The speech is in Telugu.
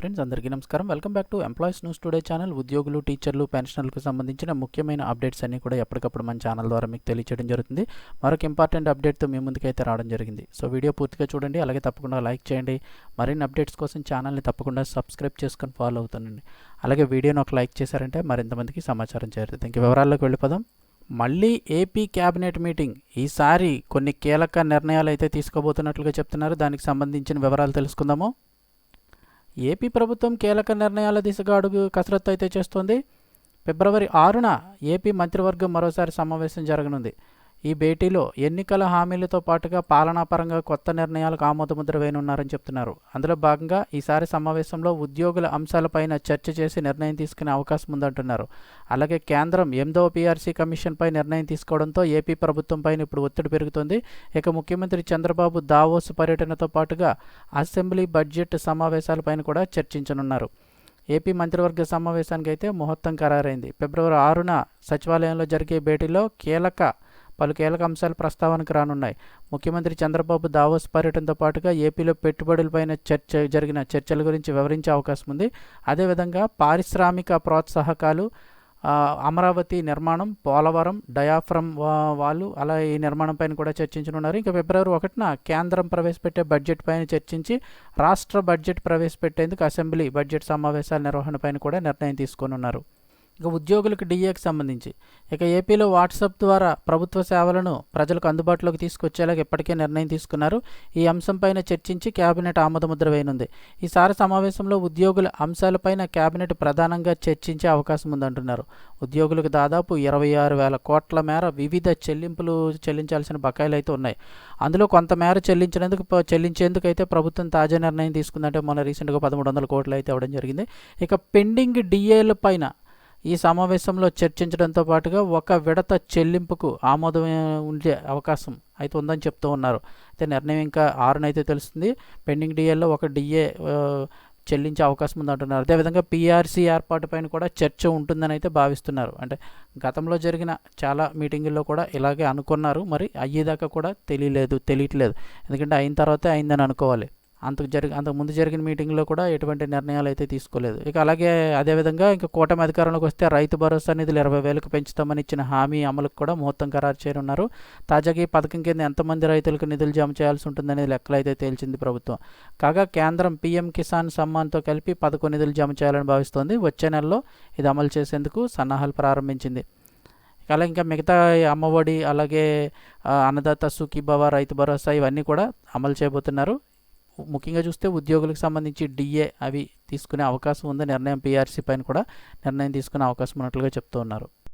ఫ్రెండ్స్ అందరికీ నమస్కారం. Welcome back to employees news today channel. ఉద్యోగులు టీచర్లు పెన్షనర్లకు సంబంధించిన ముఖ్యమైన అప్డేట్స్ అన్ని కూడా ఎప్పటికప్పుడు మన ఛానల్ ద్వారా మీకు తెలియచేయడం జరుగుతుంది. మరొక ఇంపార్టెంట్ అప్డేట్తో మీ ముందుకైతే రావడం జరిగింది. సో వీడియో పూర్తిగా చూడండి. అలాగే తప్పకుండా లైక్ చేయండి. మరిన్ని అప్డేట్స్ కోసం ఛానల్ని తప్పకుండా సబ్స్క్రైబ్ చేసుకొని ఫాలో అవుతానండి అలాగే వీడియోని ఒక లైక్ చేశారంటే మరింతమందికి సమాచారం చేరుతుంది. ఇంక వివరాల్లోకి వెళ్ళిపోదాం. మళ్ళీ ఏపీ క్యాబినెట్ మీటింగ్. ఈసారి కొన్ని కీలక నిర్ణయాలు అయితే తీసుకోబోతున్నట్లుగా చెప్తున్నారు. దానికి సంబంధించిన వివరాలు తెలుసుకుందాము. ఏపీ ప్రభుత్వం కీలక నిర్ణయాల దిశగా అడుగు కసరత్తు అయితే చేస్తోంది. ఫిబ్రవరి ఆరున ఏపీ మంత్రివర్గం మరోసారి సమావేశం జరగనుంది. ఈ భేటీలో ఎన్నికల హామీలతో పాటుగా పాలనాపరంగా కొత్త నిర్ణయాలకు ఆమోదముద్ర వేయనున్నారని చెప్తున్నారు. అందులో భాగంగా ఈసారి సమావేశంలో ఉద్యోగుల అంశాలపైన చర్చ చేసి నిర్ణయం తీసుకునే అవకాశం ఉందంటున్నారు. అలాగే కేంద్రం ఎనిమిదవ పీఆర్సీ కమిషన్పై నిర్ణయం తీసుకోవడంతో ఏపీ ప్రభుత్వం పైన ఇప్పుడు ఒత్తిడి పెరుగుతుంది. ఇక ముఖ్యమంత్రి చంద్రబాబు దావోస్ పర్యటనతో పాటుగా అసెంబ్లీ బడ్జెట్ సమావేశాలపైన కూడా చర్చించనున్నారు. ఏపీ మంత్రివర్గ సమావేశానికి అయితే ముహూర్తం ఖరారైంది. ఫిబ్రవరి ఆరున సచివాలయంలో జరిగే భేటీలో కీలక పలు కీలక అంశాలు ప్రస్తావనకు రానున్నాయి. ముఖ్యమంత్రి చంద్రబాబు దావోస్ పర్యటనతో పాటుగా ఏపీలో పెట్టుబడులపైన చర్చ జరిగిన చర్చల గురించి వివరించే అవకాశం ఉంది. అదేవిధంగా పారిశ్రామిక ప్రోత్సాహకాలు అమరావతి నిర్మాణం పోలవరం డయాఫ్రమ్ వాళ్ళు అలా ఈ నిర్మాణం పైన కూడా చర్చించనున్నారు. ఇంకా ఫిబ్రవరి ఒకటిన కేంద్రం ప్రవేశపెట్టే బడ్జెట్ పైన చర్చించి రాష్ట్ర బడ్జెట్ ప్రవేశపెట్టేందుకు అసెంబ్లీ బడ్జెట్ సమావేశాల నిర్వహణ పైన కూడా నిర్ణయం తీసుకోనున్నారు. ఇక ఉద్యోగులకు డిఏకి సంబంధించి. ఇక ఏపీలో వాట్సాప్ ద్వారా ప్రభుత్వ సేవలను ప్రజలకు అందుబాటులోకి తీసుకొచ్చేలాగా ఇప్పటికే నిర్ణయం తీసుకున్నారు. ఈ అంశంపైన చర్చించి కేబినెట్ ఆమోదముద్ర వేయనుంది. ఈసారి సమావేశంలో ఉద్యోగుల అంశాలపైన కేబినెట్ ప్రధానంగా చర్చించే అవకాశం ఉందంటున్నారు. ఉద్యోగులకు దాదాపు ఇరవై ఆరు వేల కోట్ల మేర వివిధ చెల్లింపులు చెల్లించాల్సిన బకాయిలు అయితే ఉన్నాయి. అందులో కొంత మేర చెల్లించినందుకు చెల్లించేందుకు అయితే ప్రభుత్వం తాజా నిర్ణయం తీసుకుందంటే మొన్న రీసెంట్గా పదమూడు వందల కోట్లు అయితే అవ్వడం జరిగింది. ఇక పెండింగ్ డిఏల పైన ఈ సమావేశంలో చర్చించడంతో పాటుగా ఒక విడత చెల్లింపుకు ఆమోదం ఉండే అవకాశం అయితే ఉందని చెప్తూ ఉన్నారు. అయితే నిర్ణయం ఇంకా ఆరునైతే తెలుస్తుంది. పెండింగ్ డిఏలో ఒక డిఏ చెల్లించే అవకాశం ఉందంటున్నారు. అదేవిధంగా పీఆర్సీ ఏర్పాటు పైన కూడా చర్చ ఉంటుందని అయితే భావిస్తున్నారు. అంటే గతంలో జరిగిన చాలా మీటింగుల్లో కూడా ఇలాగే అనుకున్నారు. మరి అయ్యేదాకా కూడా తెలియలేదు తెలియట్లేదు. ఎందుకంటే అయిన తర్వాతే అయిందని అనుకోవాలి. అంతకు జరిగి అంతకు ముందు జరిగిన మీటింగ్లో కూడా ఎటువంటి నిర్ణయాలు అయితే తీసుకోలేదు. ఇక అలాగే అదేవిధంగా ఇంకా కూటమి అధికారంలోకి వస్తే రైతు భరోసా నిధులు ఇరవై వేలకు పెంచుతామని ఇచ్చిన హామీ అమలుకు కూడా ముహూర్తం ఖరారు చేయనున్నారు. తాజాగా ఈ పథకం కింద ఎంతమంది రైతులకు నిధులు జమ చేయాల్సి ఉంటుందనేది లెక్కలు అయితే తేల్చింది ప్రభుత్వం. కాగా కేంద్రం పీఎం కిసాన్ సమ్మాన్తో కలిపి పథకం నిధులు జమ చేయాలని భావిస్తోంది. వచ్చే నెలలో ఇది అమలు చేసేందుకు సన్నాహాలు ప్రారంభించింది. అలా ఇంకా మిగతా అమ్మఒడి అలాగే అన్నదాత సుఖీభవ రైతు భరోసా ఇవన్నీ కూడా అమలు చేయబోతున్నారు. ముఖ్యంగా చూస్తే ఉద్యోగులకు సంబంధించి డిఏ అవి తీసుకునే అవకాశం ఉంది. నిర్ణయం పీఆర్సీ పైన కూడా నిర్ణయం తీసుకునే అవకాశం ఉన్నట్లుగా చెప్తూ ఉన్నారు.